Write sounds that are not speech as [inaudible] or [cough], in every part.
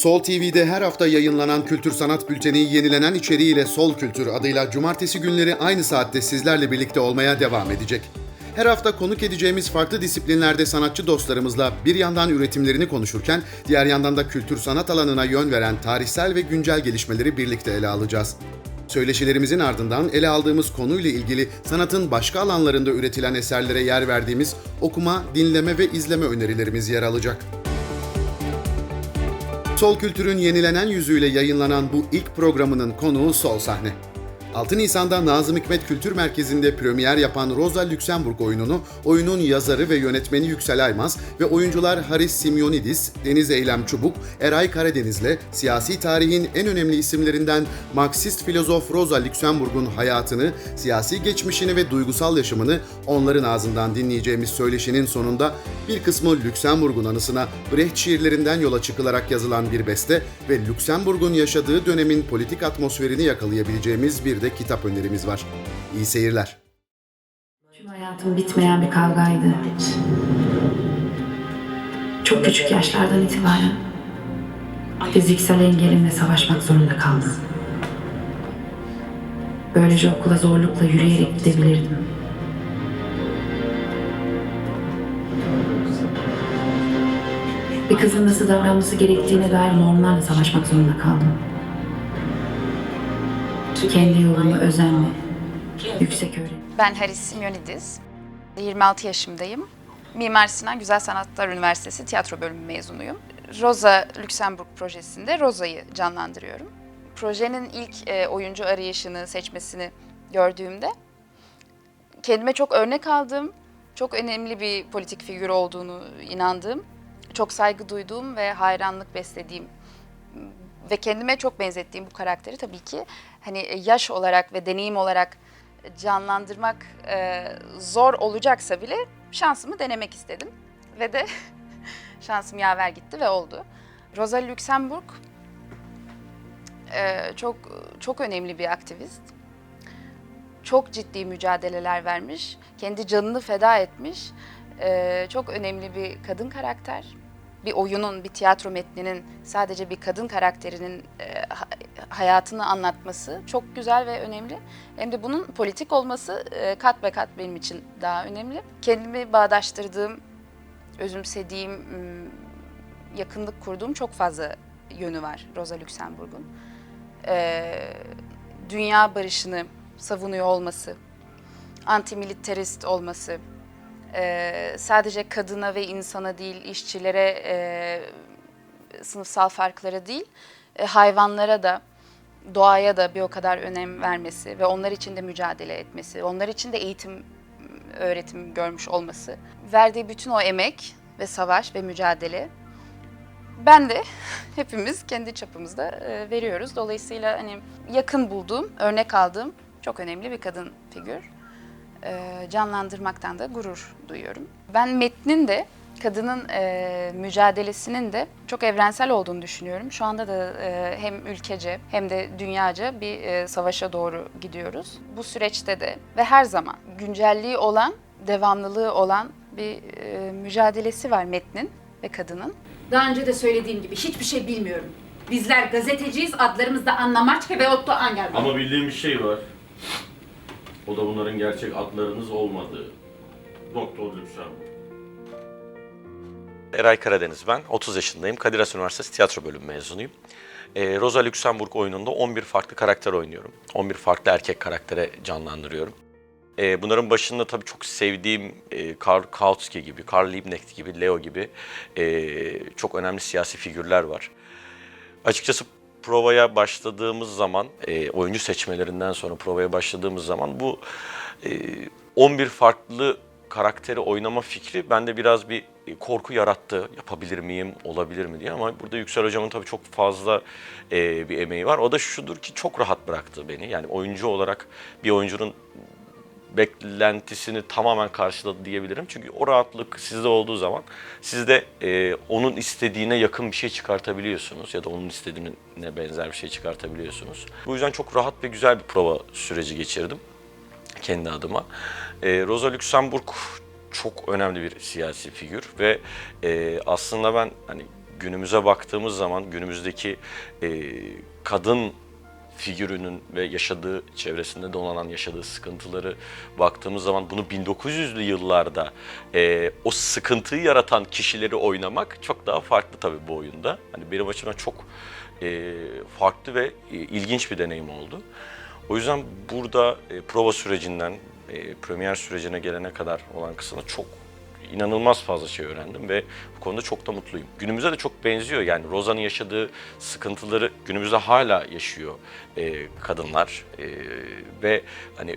Sol TV'de her hafta yayınlanan Kültür Sanat Bülteni yenilenen içeriğiyle Sol Kültür adıyla cumartesi günleri aynı saatte sizlerle birlikte olmaya devam edecek. Her hafta konuk edeceğimiz farklı disiplinlerde sanatçı dostlarımızla bir yandan üretimlerini konuşurken diğer yandan da kültür sanat alanına yön veren tarihsel ve güncel gelişmeleri birlikte ele alacağız. Söyleşilerimizin ardından ele aldığımız konuyla ilgili sanatın başka alanlarında üretilen eserlere yer verdiğimiz okuma, dinleme ve izleme önerilerimiz yer alacak. Sol Kültür'ün yenilenen yüzüyle yayınlanan bu ilk programının konuğu Sol Sahne. 6 Nisan'da Nazım Hikmet Kültür Merkezi'nde premier yapan Rosa Luxemburg oyununu oyunun yazarı ve yönetmeni Yüksel Aymaz ve oyuncular Haris Simyonidis, Deniz Eylem Çubuk, Eray Karadeniz'le siyasi tarihin en önemli isimlerinden Marksist filozof Rosa Luxemburg'un hayatını, siyasi geçmişini ve duygusal yaşamını onların ağzından dinleyeceğimiz söyleşinin sonunda bir kısmı Luxemburg'un anısına Brecht şiirlerinden yola çıkılarak yazılan bir beste ve Luxemburg'un yaşadığı dönemin politik atmosferini yakalayabileceğimiz bir de kitap önerimiz var. İyi seyirler. Tüm hayatım bitmeyen bir kavgaydı. Çok küçük yaşlardan itibaren fiziksel engelimle savaşmak zorunda kaldım. Böylece okula zorlukla yürüyerek gidebilirdim. Bir kızın nasıl davranması gerektiğine dair normlarla savaşmak zorunda kaldım. Kendi yolumu özenle, yüksek öğrenim. Ben Haris Simyonidis. 26 yaşındayım. Mimar Sinan Güzel Sanatlar Üniversitesi tiyatro bölümü mezunuyum. Rosa Luxemburg projesinde Rosa'yı canlandırıyorum. Projenin ilk e, oyuncu arayışını, seçmesini gördüğümde kendime çok örnek aldığım, çok önemli bir politik figür olduğunu inandığım, çok saygı duyduğum ve hayranlık beslediğim ve kendime çok benzettiğim bu karakteri tabii ki hani yaş olarak ve deneyim olarak canlandırmak e, zor olacaksa bile şansımı denemek istedim ve de [laughs] şansım yaver gitti ve oldu. Rosa Luxemburg e, çok çok önemli bir aktivist. Çok ciddi mücadeleler vermiş, kendi canını feda etmiş. E, çok önemli bir kadın karakter bir oyunun, bir tiyatro metninin sadece bir kadın karakterinin e, ha- hayatını anlatması çok güzel ve önemli. Hem de bunun politik olması e, kat be kat benim için daha önemli. Kendimi bağdaştırdığım, özümsediğim, yakınlık kurduğum çok fazla yönü var Rosa Luxemburg'un. E, dünya barışını savunuyor olması, antimilitarist olması, ee, sadece kadına ve insana değil, işçilere, e, sınıfsal farklara değil, e, hayvanlara da, doğaya da bir o kadar önem vermesi ve onlar için de mücadele etmesi, onlar için de eğitim, öğretim görmüş olması, verdiği bütün o emek ve savaş ve mücadele ben de [laughs] hepimiz kendi çapımızda e, veriyoruz. Dolayısıyla hani yakın bulduğum, örnek aldığım çok önemli bir kadın figür e, canlandırmaktan da gurur duyuyorum. Ben metnin de kadının e, mücadelesinin de çok evrensel olduğunu düşünüyorum. Şu anda da e, hem ülkece hem de dünyaca bir e, savaşa doğru gidiyoruz. Bu süreçte de ve her zaman güncelliği olan, devamlılığı olan bir e, mücadelesi var metnin ve kadının. Daha önce de söylediğim gibi hiçbir şey bilmiyorum. Bizler gazeteciyiz, adlarımız da Anna Maçke ve Otto Angerberg. Ama bildiğim bir şey var. O da bunların gerçek adlarınız olmadığı. Doktor Luxemburg. Eray Karadeniz ben. 30 yaşındayım. Kadir Has Üniversitesi tiyatro bölümü mezunuyum. Ee, Rosa Luxemburg oyununda 11 farklı karakter oynuyorum. 11 farklı erkek karaktere canlandırıyorum. Ee, bunların başında tabii çok sevdiğim e, Karl Kautsky gibi, Karl Liebknecht gibi, Leo gibi e, çok önemli siyasi figürler var. Açıkçası provaya başladığımız zaman, e, oyuncu seçmelerinden sonra provaya başladığımız zaman bu e, 11 farklı karakteri oynama fikri bende biraz bir e, korku yarattı. Yapabilir miyim, olabilir mi diye ama burada Yüksel Hocam'ın tabii çok fazla e, bir emeği var. O da şudur ki çok rahat bıraktı beni. Yani oyuncu olarak bir oyuncunun beklentisini tamamen karşıladı diyebilirim. Çünkü o rahatlık sizde olduğu zaman siz de e, onun istediğine yakın bir şey çıkartabiliyorsunuz ya da onun istediğine benzer bir şey çıkartabiliyorsunuz. Bu yüzden çok rahat ve güzel bir prova süreci geçirdim kendi adıma. E, Rosa Luxemburg çok önemli bir siyasi figür ve e, aslında ben hani günümüze baktığımız zaman günümüzdeki e, kadın figürünün ve yaşadığı çevresinde dolanan yaşadığı sıkıntıları baktığımız zaman bunu 1900'lü yıllarda e, o sıkıntıyı yaratan kişileri oynamak çok daha farklı tabii bu oyunda. Hani benim açımdan çok e, farklı ve e, ilginç bir deneyim oldu. O yüzden burada e, prova sürecinden e, premier sürecine gelene kadar olan kısmında çok inanılmaz fazla şey öğrendim ve bu konuda çok da mutluyum. Günümüze de çok benziyor yani Roza'nın yaşadığı sıkıntıları günümüzde hala yaşıyor e, kadınlar E, ve hani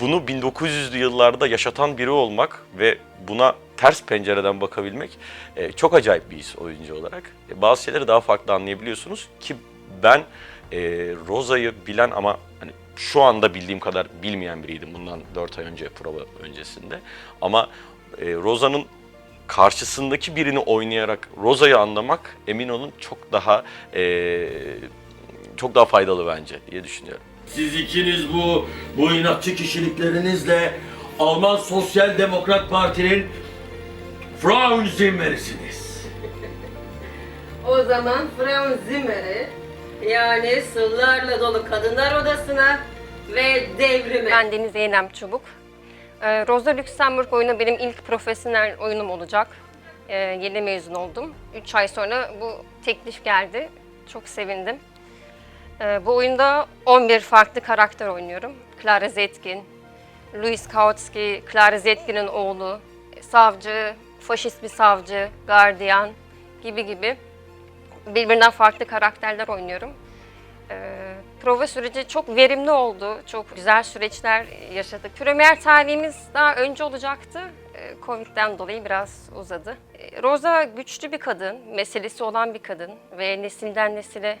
bunu 1900'lü yıllarda yaşatan biri olmak ve buna ters pencereden bakabilmek e, çok acayip bir his oyuncu olarak. E, bazı şeyleri daha farklı anlayabiliyorsunuz ki ben e, Roza'yı bilen ama hani şu anda bildiğim kadar bilmeyen biriydim bundan 4 ay önce prova öncesinde. Ama e, Roza'nın karşısındaki birini oynayarak Roza'yı anlamak emin olun çok daha e, çok daha faydalı bence diye düşünüyorum. Siz ikiniz bu bu inatçı kişiliklerinizle Alman Sosyal Demokrat Parti'nin Frauen Zimmer'isiniz. O zaman Frauen Zimmer'i yani sırlarla dolu kadınlar odasına ve devrime. Ben Deniz Eylem Çubuk. Ee, Rosa Luxemburg oyunu benim ilk profesyonel oyunum olacak. Ee, yeni mezun oldum. 3 ay sonra bu teklif geldi. Çok sevindim. Ee, bu oyunda 11 farklı karakter oynuyorum. Clara Zetkin, Louis Kautsky, Clara Zetkin'in oğlu, savcı, faşist bir savcı, gardiyan gibi gibi birbirinden farklı karakterler oynuyorum. Ee, prova süreci çok verimli oldu. Çok güzel süreçler yaşadık. Premier tarihimiz daha önce olacaktı. Ee, Covid'den dolayı biraz uzadı. Ee, Rosa güçlü bir kadın, meselesi olan bir kadın ve nesilden nesile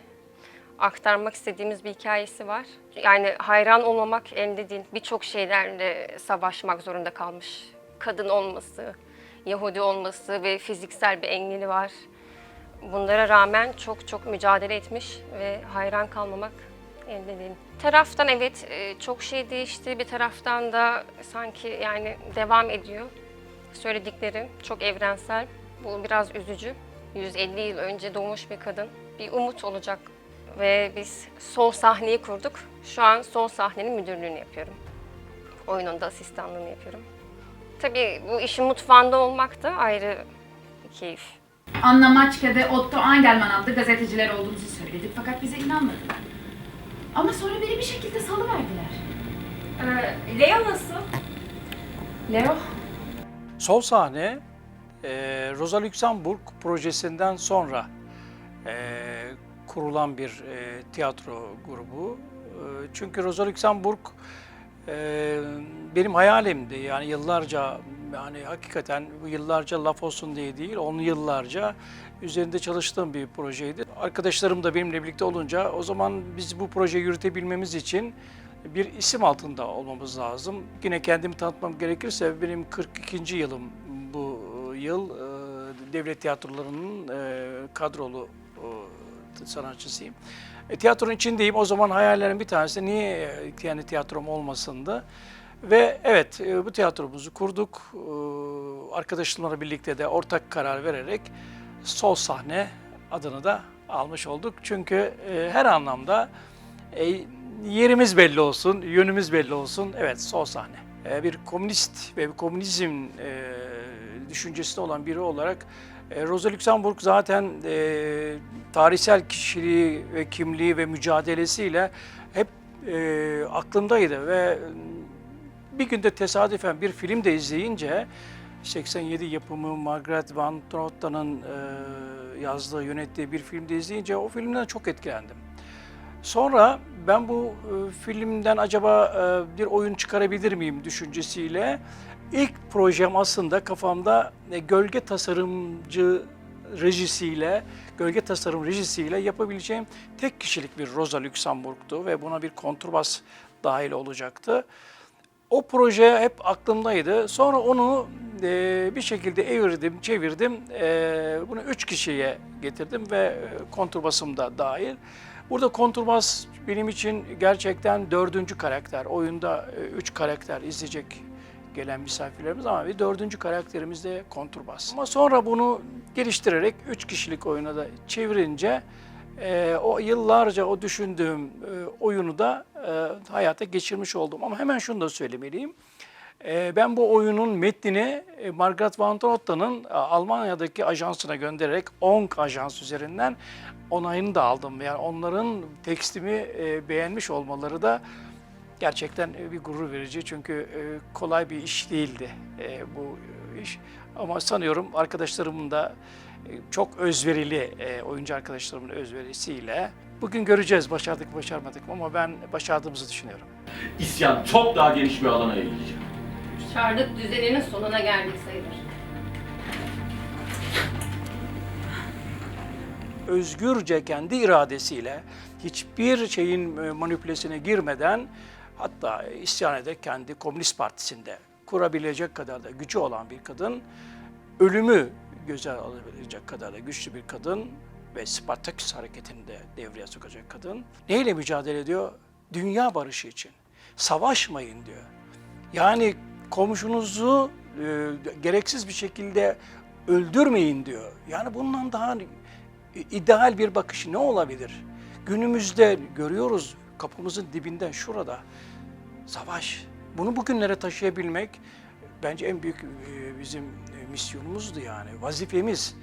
aktarmak istediğimiz bir hikayesi var. Yani hayran olmamak elde değil. Birçok şeylerle savaşmak zorunda kalmış. Kadın olması, Yahudi olması ve fiziksel bir engeli var. Bunlara rağmen çok çok mücadele etmiş ve hayran kalmamak elde değil. Taraftan evet e, çok şey değişti. Bir taraftan da sanki yani devam ediyor. Söyledikleri çok evrensel. Bu biraz üzücü. 150 yıl önce doğmuş bir kadın. Bir umut olacak ve biz sol sahneyi kurduk. Şu an sol sahnenin müdürlüğünü yapıyorum. Oyunun da asistanlığını yapıyorum. Tabii bu işin mutfağında olmak da ayrı bir keyif. Anna Maçka'da Otto Angelman adlı gazeteciler olduğumuzu söyledik fakat bize inanmadılar. Ama sonra beni bir şekilde salıverdiler. Ee, Leo nasıl? Leo? Sol sahne e, Rosa Luxemburg projesinden sonra e, kurulan bir e, tiyatro grubu. E, çünkü Rosa Luxemburg e, benim hayalimdi. Yani yıllarca yani hakikaten bu yıllarca laf olsun diye değil, on yıllarca üzerinde çalıştığım bir projeydi. Arkadaşlarım da benimle birlikte olunca o zaman biz bu projeyi yürütebilmemiz için bir isim altında olmamız lazım. Yine kendimi tanıtmam gerekirse benim 42. yılım bu yıl e, devlet tiyatrolarının e, kadrolu e, sanatçısıyım. E, tiyatronun içindeyim. O zaman hayallerim bir tanesi niye e, kendi tiyatrom olmasındı. Ve evet e, bu tiyatromuzu kurduk. E, Arkadaşlarımla birlikte de ortak karar vererek sol sahne adını da almış olduk. Çünkü e, her anlamda e, yerimiz belli olsun, yönümüz belli olsun. Evet, sol sahne. E, bir komünist ve bir komünizm e, düşüncesinde olan biri olarak e, Rosa Luxemburg zaten e, tarihsel kişiliği ve kimliği ve mücadelesiyle hep e, aklımdaydı ve bir günde tesadüfen bir film de izleyince 87 yapımı Margaret Van Trotten'ın e, yazdığı, yönettiği bir filmde izleyince o filmden çok etkilendim. Sonra ben bu e, filmden acaba e, bir oyun çıkarabilir miyim düşüncesiyle ilk projem aslında kafamda e, gölge tasarımcı rejisiyle, gölge tasarım rejisiyle yapabileceğim tek kişilik bir Rosa Luxemburg'tu ve buna bir kontrbas dahil olacaktı. O proje hep aklımdaydı. Sonra onu e, bir şekilde evirdim, çevirdim. E, bunu üç kişiye getirdim ve e, kontrbasım da dahil. Burada kontrbas benim için gerçekten dördüncü karakter. Oyunda e, üç karakter izleyecek gelen misafirlerimiz ama bir dördüncü karakterimiz de konturbas. Ama sonra bunu geliştirerek üç kişilik oyuna da çevirince e, o yıllarca o düşündüğüm e, oyunu da e, hayata geçirmiş oldum. Ama hemen şunu da söylemeliyim. E, ben bu oyunun metnini e, Margaret van der Otten'ın e, Almanya'daki ajansına göndererek ONK ajans üzerinden onayını da aldım. Yani onların tekstimi e, beğenmiş olmaları da gerçekten e, bir gurur verici. Çünkü e, kolay bir iş değildi e, bu iş. Ama sanıyorum arkadaşlarımın da çok özverili, oyuncu arkadaşlarımın özverisiyle bugün göreceğiz başardık başarmadık ama ben başardığımızı düşünüyorum. İsyan çok daha geniş bir alana yayılacak. Çarlık düzeninin sonuna geldik sayılır. özgürce kendi iradesiyle hiçbir şeyin manipülesine girmeden hatta isyan ederek kendi Komünist Partisi'nde kurabilecek kadar da gücü olan bir kadın, ölümü göze alabilecek kadar da güçlü bir kadın ve Spartaküs hareketini de devreye sokacak kadın. Neyle mücadele ediyor? Dünya barışı için. Savaşmayın diyor. Yani komşunuzu e, gereksiz bir şekilde öldürmeyin diyor. Yani bundan daha ideal bir bakışı ne olabilir? Günümüzde görüyoruz kapımızın dibinden şurada savaş. Bunu bugünlere taşıyabilmek bence en büyük e, bizim e, misyonumuzdu yani vazifemiz.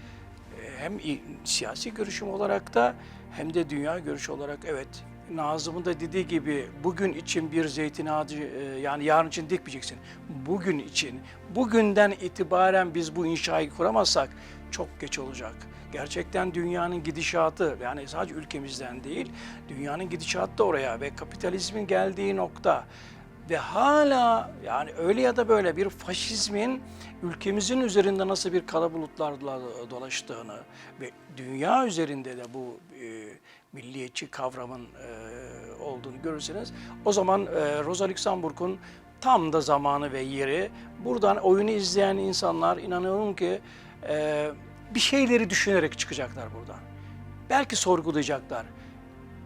E, Hem siyasi görüşüm olarak da hem de dünya görüşü olarak evet Nazım'ın da dediği gibi bugün için bir zeytin ağacı yani yarın için dikmeyeceksin. Bugün için, bugünden itibaren biz bu inşayı kuramazsak çok geç olacak. Gerçekten dünyanın gidişatı yani sadece ülkemizden değil dünyanın gidişatı da oraya ve kapitalizmin geldiği nokta ve hala yani öyle ya da böyle bir faşizmin ülkemizin üzerinde nasıl bir kara bulutlarla dolaştığını ve dünya üzerinde de bu e, milliyetçi kavramın e, olduğunu görürseniz o zaman e, Rosa Luxemburg'un tam da zamanı ve yeri buradan oyunu izleyen insanlar inanıyorum ki e, bir şeyleri düşünerek çıkacaklar buradan. Belki sorgulayacaklar.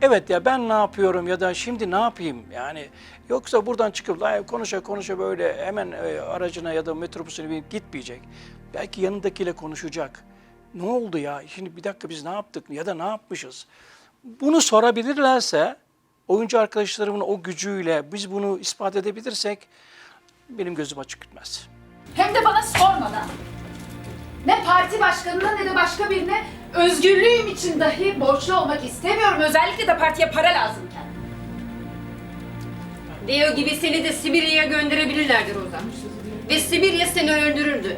Evet ya ben ne yapıyorum ya da şimdi ne yapayım yani yoksa buradan çıkıp "Ay, konuşa konuşa böyle hemen e, aracına ya da metrobüsüne binip gitmeyecek. Belki yanındakiyle konuşacak. Ne oldu ya şimdi bir dakika biz ne yaptık ya da ne yapmışız? Bunu sorabilirlerse oyuncu arkadaşlarımın o gücüyle biz bunu ispat edebilirsek benim gözüm açık gitmez. Hem de bana sormadan. Parti başkanına ne de başka birine özgürlüğüm için dahi borçlu olmak istemiyorum. Özellikle de partiye para lazımken. Deo gibi seni de Sibirya'ya gönderebilirlerdi Roza. Ve Sibirya seni öldürürdü.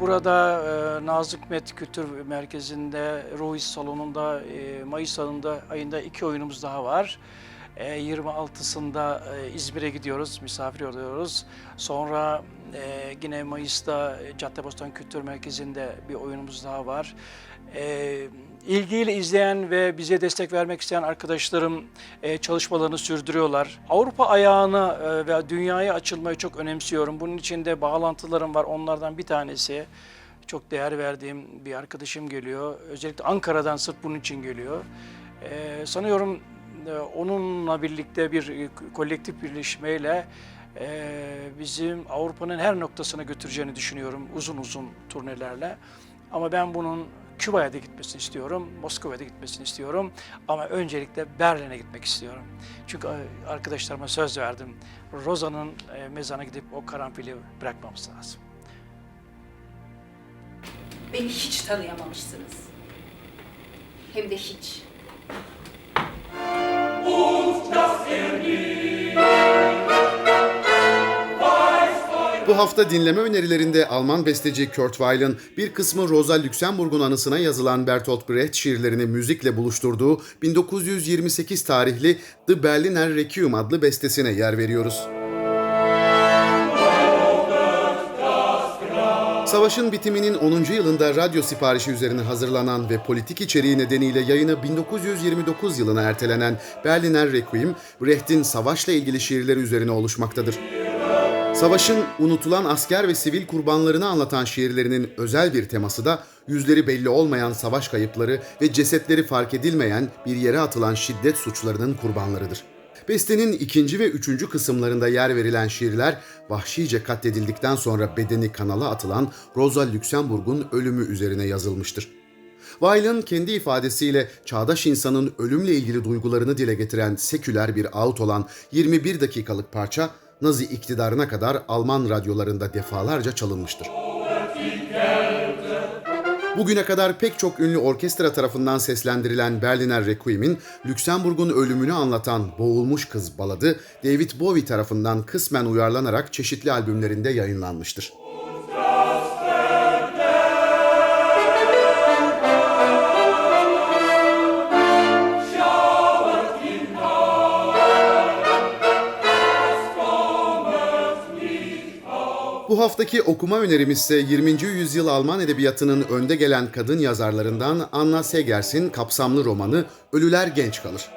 Burada e, Nazım Hikmet Kültür Merkezi'nde, Ruhis Salonu'nda e, Mayıs ayında, ayında iki oyunumuz daha var. E, 26'sında e, İzmir'e gidiyoruz, misafir oluyoruz. Sonra e, yine Mayıs'ta Caddebostan Kültür Merkezi'nde bir oyunumuz daha var. E, ilgiyle izleyen ve bize destek vermek isteyen arkadaşlarım e, çalışmalarını sürdürüyorlar. Avrupa ayağına e, ve dünyaya açılmayı çok önemsiyorum. Bunun için de bağlantılarım var. Onlardan bir tanesi çok değer verdiğim bir arkadaşım geliyor. Özellikle Ankara'dan sırf bunun için geliyor. E, sanıyorum e, onunla birlikte bir e, kolektif birleşmeyle e, bizim Avrupa'nın her noktasına götüreceğini düşünüyorum uzun uzun turnelerle. Ama ben bunun Küba'ya da gitmesini istiyorum, Moskova'ya da gitmesini istiyorum. Ama öncelikle Berlin'e gitmek istiyorum. Çünkü e, arkadaşlarıma söz verdim. Rosa'nın e, mezarına gidip o karanfili bırakmamız lazım. Beni hiç tanıyamamışsınız. Hem de hiç. Bu hafta dinleme önerilerinde Alman besteci Kurt Weill'in bir kısmı Rosa Luxemburg'un anısına yazılan Bertolt Brecht şiirlerini müzikle buluşturduğu 1928 tarihli The Berliner Requiem adlı bestesine yer veriyoruz. Savaşın bitiminin 10. yılında radyo siparişi üzerine hazırlanan ve politik içeriği nedeniyle yayını 1929 yılına ertelenen Berliner Requiem, Brecht'in savaşla ilgili şiirleri üzerine oluşmaktadır. Savaşın unutulan asker ve sivil kurbanlarını anlatan şiirlerinin özel bir teması da yüzleri belli olmayan savaş kayıpları ve cesetleri fark edilmeyen bir yere atılan şiddet suçlarının kurbanlarıdır. Bestenin ikinci ve üçüncü kısımlarında yer verilen şiirler vahşice katledildikten sonra bedeni kanala atılan Rosa Luxemburg'un ölümü üzerine yazılmıştır. Weil'ın kendi ifadesiyle çağdaş insanın ölümle ilgili duygularını dile getiren seküler bir ağıt olan 21 dakikalık parça Nazi iktidarına kadar Alman radyolarında defalarca çalınmıştır. Bugüne kadar pek çok ünlü orkestra tarafından seslendirilen Berliner Requiem'in Lüksemburg'un ölümünü anlatan Boğulmuş Kız baladı David Bowie tarafından kısmen uyarlanarak çeşitli albümlerinde yayınlanmıştır. Bu haftaki okuma önerimiz ise 20. yüzyıl Alman edebiyatının önde gelen kadın yazarlarından Anna Segers'in kapsamlı romanı Ölüler Genç Kalır.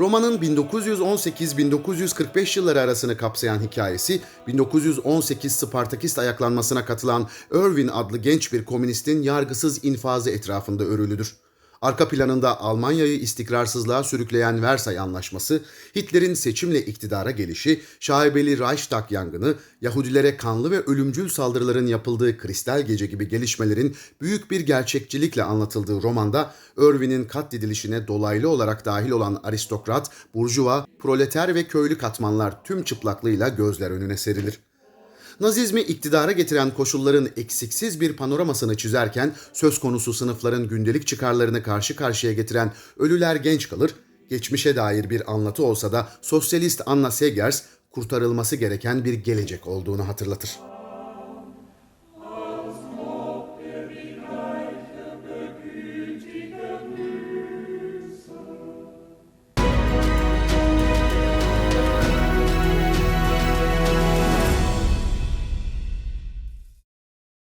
Romanın 1918-1945 yılları arasını kapsayan hikayesi, 1918 Spartakist ayaklanmasına katılan Irvin adlı genç bir komünistin yargısız infazı etrafında örülüdür. Arka planında Almanya'yı istikrarsızlığa sürükleyen Versay Anlaşması, Hitler'in seçimle iktidara gelişi, şaibeli Reichstag yangını, Yahudilere kanlı ve ölümcül saldırıların yapıldığı Kristal Gece gibi gelişmelerin büyük bir gerçekçilikle anlatıldığı romanda Irving'in katledilişine dolaylı olarak dahil olan aristokrat, burjuva, proleter ve köylü katmanlar tüm çıplaklığıyla gözler önüne serilir. Nazizmi iktidara getiren koşulların eksiksiz bir panoramasını çizerken söz konusu sınıfların gündelik çıkarlarını karşı karşıya getiren Ölüler Genç Kalır, geçmişe dair bir anlatı olsa da sosyalist Anna Segers kurtarılması gereken bir gelecek olduğunu hatırlatır.